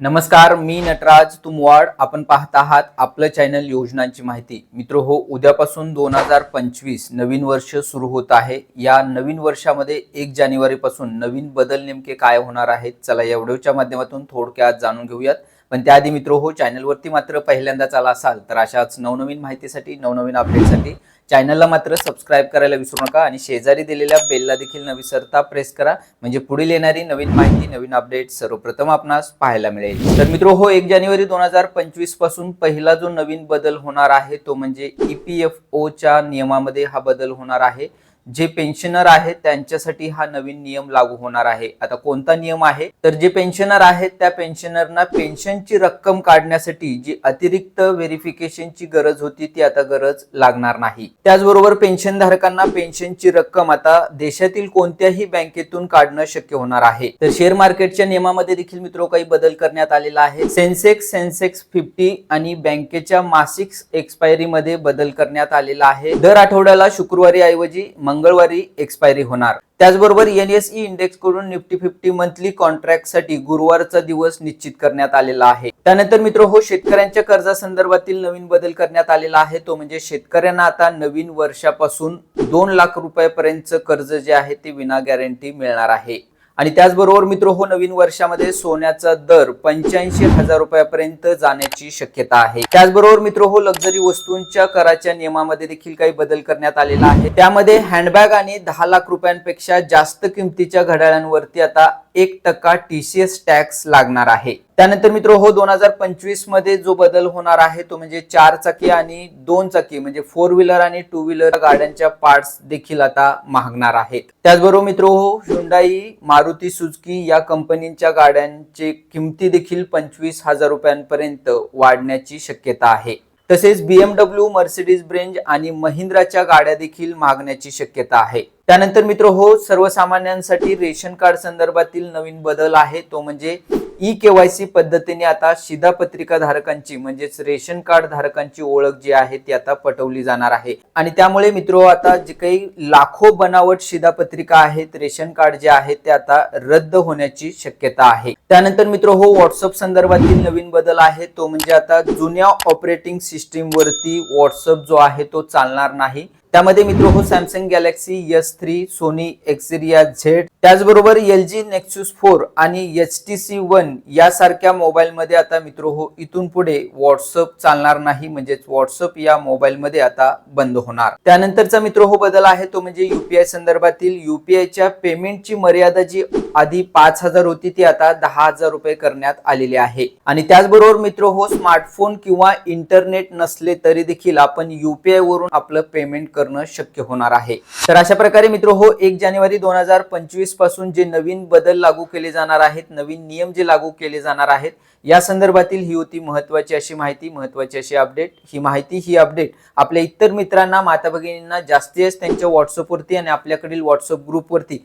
नमस्कार मी नटराज तुमवाड. आपण पाहत आहात आपलं चॅनल योजनांची माहिती. मित्र हो उद्यापासून दोन हजार पंचवीस नवीन वर्ष सुरू होत आहे. या नवीन वर्षामध्ये एक जानेवारीपासून नवीन बदल नेमके काय होणार आहेत चला या व्हिडिओच्या माध्यमातून थोडक्यात जाणून घेऊयात. पण त्याआधी मित्र हो चॅनलवरती मात्र पहिल्यांदाच आला असाल तर अशाच नवनवीन माहितीसाठी नवनवीन अपडेटसाठी चॅनलला मात्र सबस्क्राईब करायला विसरू नका आणि शेजारी दिलेल्या बेलला देखील न विसरता प्रेस करा. म्हणजे पुढील येणारी नवीन माहिती नवीन अपडेट सर्वप्रथम आपणास पाहायला मिळेल. तर मित्र हो एक जानेवारी दोन हजार पंचवीसपासून पहिला जो नवीन बदल होणार आहे तो म्हणजे ई पी एफ ओच्या नियमामध्ये हा बदल होणार आहे. जे पेन्शनर आहेत त्यांच्यासाठी हा नवीन नियम लागू होणार आहे. आता कोणता नियम आहे? तर जे पेन्शनर आहेत त्या पेन्शनरना पेन्शनची रक्कम काढण्यासाठी जी अतिरिक्त व्हेरिफिकेशनची गरज होती ती आता गरज लागणार नाही. त्याचबरोबर पेन्शन धारकांना पेन्शनची रक्कम आता देशातील कोणत्याही बँकेतून काढणं शक्य होणार आहे. तर शेअर मार्केटच्या नियमामध्ये देखील मित्रो काही बदल करण्यात आलेला आहे. सेन्सेक्स सेन्सेक्स फिफ्टी आणि बँकेच्या मासिक एक्सपायरी मध्ये बदल करण्यात आलेला आहे. दर आठवड्याला शुक्रवारी ऐवजी मंगळवारी एक्सपायरी होणार. त्याचबरोबर एनएसई इंडेक्सकडून निफ्टी फिफ्टी मंथली कॉन्ट्रॅक्टसाठी गुरुवारचा दिवस निश्चित करण्यात आलेला आहे. त्यानंतर मित्र हो शेतकऱ्यांच्या कर्जासंदर्भातील नवीन बदल करण्यात आलेला आहे. तो म्हणजे शेतकऱ्यांना आता नवीन वर्षापासून दोन लाख रुपयापर्यंतचं कर्ज जे आहे ते विना गॅरंटी मिळणार आहे. आणि त्याचबरोबर मित्र हो नवीन वर्षामध्ये सोन्याचा दर पंच्याऐंशी हजार रुपयापर्यंत जाण्याची शक्यता आहे. त्याचबरोबर मित्र हो लक्झरी वस्तूंच्या कराच्या नियमामध्ये देखील काही बदल करण्यात आलेला आहे. त्यामध्ये हँडबॅग आणि दहा लाख रुपयांपेक्षा जास्त किमतीच्या घड्याळांवरती आता एक टक्का टीसीएस टॅक्स लागणार आहे. त्यानंतर मित्र हो दोन हजार पंचवीसमध्ये जो बदल होणार आहे तो म्हणजे चार चाकी आणि दोन चाकी म्हणजे फोर व्हीलर आणि टू व्हीलर गाड्यांच्या पार्ट्स देखील आता महागणार आहेत. त्याचबरोबर मित्र हो हुंडाई मारुती सुझुकी या कंपनीच्या गाड्यांची किमती देखील पंचवीस हजार रुपयांपर्यंत वाढण्याची शक्यता आहे. तसेच बीएमडब्ल्यू मर्सिडीज ब्रेंज आणि महिंद्राच्या गाड्या देखील मागण्याची शक्यता आहे. त्यानंतर मित्र हो सर्वसामान्यांसाठी रेशन कार्ड संदर्भातील नवीन बदल आहे. तो म्हणजे ई केवायसी पद्धतीने आता शिधापत्रिका धारकांची म्हणजेच रेशन कार्ड धारकांची ओळख जी आहे ती आता पटवली जाणार आहे. आणि त्यामुळे मित्र आता जे काही लाखो बनावट शिधापत्रिका आहेत रेशन कार्ड जे आहेत ते आता रद्द होण्याची शक्यता आहे. त्यानंतर मित्र हो व्हॉट्सअप संदर्भातील नवीन बदल आहे. तो म्हणजे आता जुन्या ऑपरेटिंग सिस्टीम वरती व्हॉट्सअप जो आहे तो चालणार नाही. त्यामध्ये मित्र हो Samsung Galaxy S three Sony Xperia Z त्याचबरोबर एल जी नेक्सूस फोर आणि एच टी सी वन यासारख्या मोबाईलमध्ये आता मित्र हो इथून पुढे व्हॉट्सअप चालणार नाही. म्हणजेच व्हॉट्सअप या मोबाईलमध्ये आता बंद होणार. त्यानंतरचा मित्र हो बदल आहे तो म्हणजे युपीआय संदर्भातील युपीआयच्या पेमेंटची मर्यादा जी आधी पाच हजार होती ती आता दहा हजार रुपये करण्यात आलेली आहे. आणि त्याचबरोबर मित्र हो स्मार्टफोन किंवा इंटरनेट नसले तरी देखील आपण युपीआय वरून आपलं पेमेंट करणं शक्य होणार आहे. तर अशा प्रकारे मित्र हो एक जानेवारी दोन हजार पंचवीसपासून जे नवीन बदल लागू केले जाणार आहेत नवीन नियम जे लागू केले जाणार आहेत या संदर्भातील ही होती महत्वाची अशी माहिती. महत्वाची अशी अपडेट. ही माहिती ही अपडेट आपल्या इतर मित्रांना माता भगिनींना जास्तीत त्यांच्या व्हॉट्सअपवरती आणि आपल्याकडील व्हॉट्सअप ग्रुपवरती